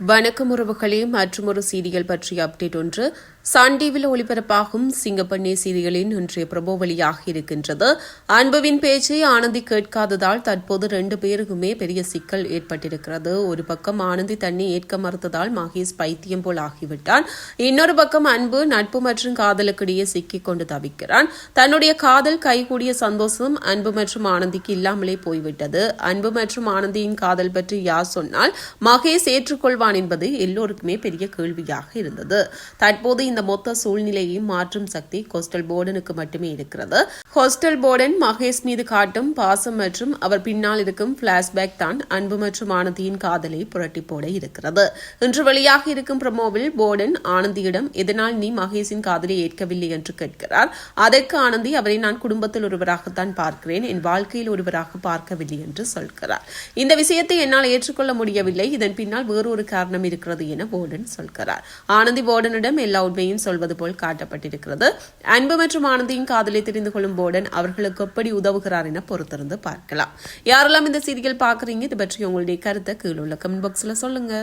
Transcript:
வணக்கம் உறவுகளே மற்றும் ஒரு சீரியல் பற்றிய அப்டேட் ஒன்று. சன் டிவியில் ஒளிபரப்பாகும் சிங்கப்பண்ணே சீரியலின் இன்றைய பிரபோவலியாக இருக்கின்றது. அன்புவின் பேச்சை ஆனந்தி கேட்காததால் தற்போது ரெண்டு பேருக்குமே பெரிய சிக்கல் ஏற்பட்டிருக்கிறது. ஒரு பக்கம் ஆனந்தி தன்னை ஏற்க மறுத்ததால் மகேஷ் பைத்தியம் போல் ஆகிவிட்டான். இன்னொரு பக்கம் அன்பு நட்பு மற்றும் காதலுக்கிடையே சிக்கிக் கொண்டு தவிக்கிறான். தன்னுடைய காதல் கைகூடிய சந்தோஷம் அன்பு மற்றும் ஆனந்திக்கு இல்லாமலே போய்விட்டது. அன்பு மற்றும் ஆனந்தியின் காதல் பற்றி யார் சொன்னால் மகேஷ் ஏற்றுக்கொள்வான் என்பது எல்லோருக்குமே பெரிய கேள்வியாக இருந்தது. தற்போது இந்த மொத்த சூழ்நிலையை மாற்றும் சக்தி கோஸ்டல் போர்டனுக்கு மட்டுமே இருக்கிறது. ஹோஸ்டல் போர்டன் மகேஷ் மீது காட்டும் பாசம் மற்றும் அவர் பின்னால் இருக்கும் பிளாஷ்பேக் தான் அன்பு மற்றும் ஆனந்தியின் காதலை புரட்டி போட இருக்கிறது. இன்று வெளியாக இருக்கும் பிரமோவில் போர்டன் ஆனந்தியிடம் எதனால் நீ மகேஷின் காதலை ஏற்கவில்லை? என்று கேட்கிறார். அதற்கு ஆனந்தி அவரை நான் குடும்பத்தில் ஒருவராகத்தான் பார்க்கிறேன். என் வாழ்க்கையில் ஒருவராக பார்க்கவில்லை என்று சொல்கிறார். இந்த விஷயத்தை என்னால் ஏற்றுக்கொள்ள முடியவில்லை. இதன் பின்னால் வேறொரு காரணம் இருக்கிறது என போர்டன் சொல்கிறார். ஆனந்தி போர்டனிடம் எல்லா உண்மையும் சொல்வது போல் காட்டப்பட்டிருக்கிறது. அன்பு மற்றும் ஆனந்தியின் காதலை தெரிந்து கொள்ளும் போர்டன் அவர்களுக்கு எப்படி உதவுகிறார் என பொறுத்திருந்து பார்க்கலாம். யாரெல்லாம் இந்த சீரியல் பார்க்குறீங்க? இது பற்றி உங்களுடைய கருத்தை கீழே உள்ள கமெண்ட் பாக்ஸில் சொல்லுங்க.